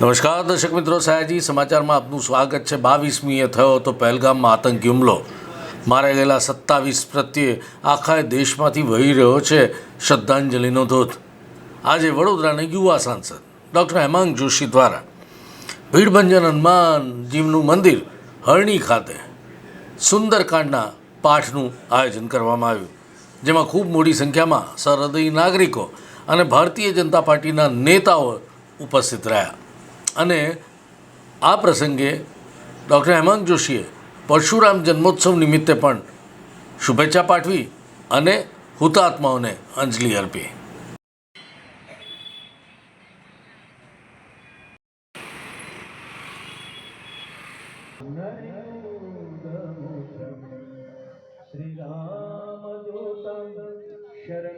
નમસ્કાર, દર્શક મિત્રો. સયાજી સમાચારમાં આપનું સ્વાગત છે. બાવીસમીએ થયો હતો પહેલગામમાં આતંકી હુમલો. મારા ગયેલા સત્તાવીસ પ્રત્યે આખા દેશમાંથી વહી રહ્યો છે શ્રદ્ધાંજલિનો ધોધ. આજે વડોદરાના યુવા સાંસદ, ડૉક્ટર હેમાંગ જોશી દ્વારા ભીડભંજન હનુમાનજીનું મંદિર, હરણી ખાતે સુંદરકાંડના પાઠનું આયોજન કરવામાં આવ્યું. જેમાં ખૂબ મોટી સંખ્યામાં સરહદી નાગરિકો અને ભારતીય જનતા પાર્ટીના નેતાઓ ઉપસ્થિત રહ્યા. અને આ પ્રસંગે ડૉક્ટર હેમંત જોશીએ પરશુરામ જન્મોત્સવ નિમિત્તે પણ શુભેચ્છા પાઠવી અને હુતાત્માઓને અંજલિ અર્પી. શ્રી રામ શરણ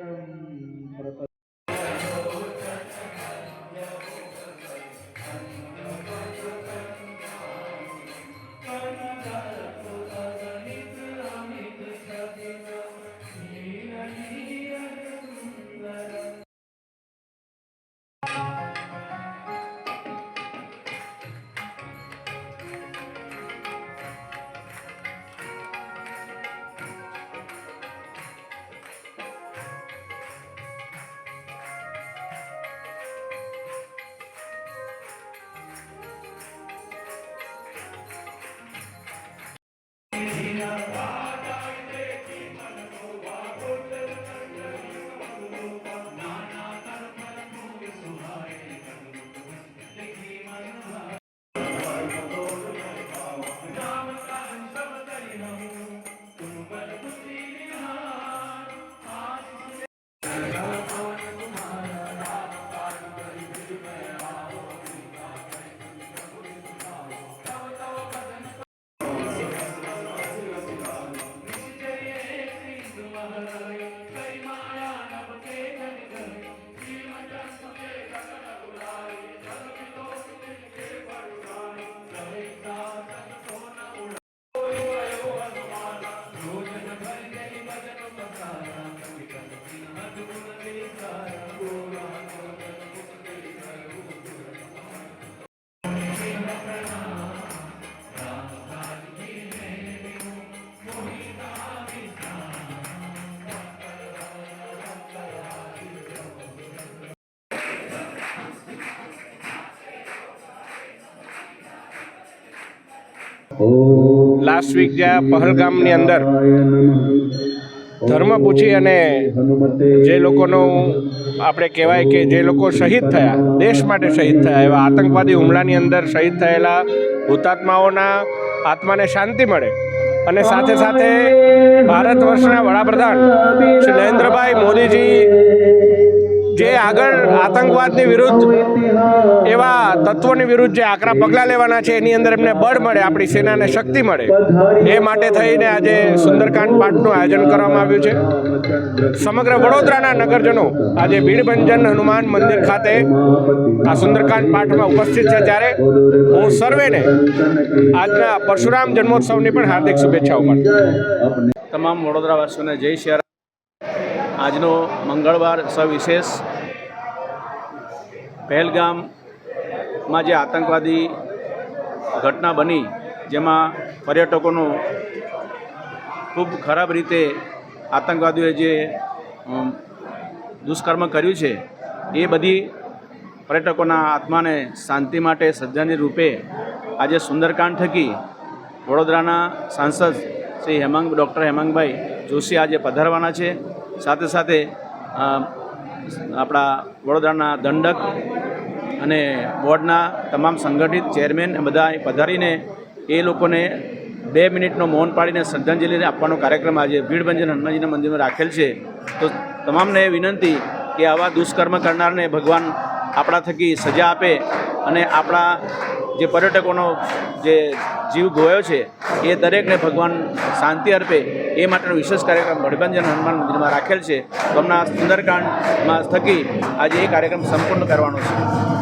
લાસ્ટ વીક જ્યાં પહલગામની અંદર ધર્મ પૂછી અને જે લોકોનું આપણે કહેવાય કે જે લોકો શહીદ થયા, દેશ માટે શહીદ થયા, એવા આતંકવાદી હુમલાની અંદર શહીદ થયેલા હુતાત્માઓના આત્માને શાંતિ મળે. અને સાથે સાથે ભારત વર્ષના વડાપ્રધાન શ્રી નરેન્દ્રભાઈ મોદીજી જે આગળ આતંકવાદની વિરુદ્ધ એવા તત્વોની વિરુદ્ધ જે આકરા પગલાં લેવાના છે, એની અંદર એમને બળ મળે, આપણી સેનાને શક્તિ મળે. એ માટે થઈને આજે સુંદરકાંડ પાઠનું આયોજન કરવામાં આવ્યું છે. સમગ્ર વડોદરાના નગરજનો આજે ભીડભંજન હનુમાન મંદિર ખાતે આ સુંદરકાંડ પાઠમાં ઉપસ્થિત છે. ત્યારે હું સર્વેને આજના પરશુરામ જન્મોત્સવની પણ હાર્દિક શુભેચ્છાઓ પાઠવું તમામ વડોદરાવાસીઓને જય શહેર આજનો મંગળવાર સવિશેષ પહેલગામમાં જે આતંકવાદી ઘટના બની, જેમાં પર્યટકોનું ખૂબ ખરાબ રીતે આતંકવાદીઓએ જે દુષ્કર્મ કર્યું છે, એ બધી પર્યટકોના આત્માને શાંતિ માટે સજ્જની રૂપે આજે સુંદરકાંડ થકી વડોદરાના સાંસદ શ્રી હેમાંગ, ડૉક્ટર હેમાંગભાઈ જોશી આજે પધારવાના છે. સાથે સાથે આપણા વડોદરાના દંડક અને બોર્ડના તમામ સંગઠિત ચેરમેન બધા પધારીને એ લોકોને બે મિનિટનો મૌન પાડીને શ્રદ્ધાંજલિ આપવાનો કાર્યક્રમ આજે ભીડભંજન હનુમાનજીના મંદિરમાં રાખેલ છે. તો તમામને વિનંતી કે આવા દુષ્કર્મ કરનારને ભગવાન આપણા થકી સજા આપે અને આપણા જે પર્યટકોનો જે જીવ ગોયો છે એ દરેકને ભગવાન શાંતિ અર્પે એ માટેનો વિશેષ કાર્યક્રમ ભડભંજન હનુમાન મંદિરમાં રાખેલ છે. તો હમણાં સુંદરકાંડમાં થકી આજે એ કાર્યક્રમ સંપૂર્ણ કરવાનો છે.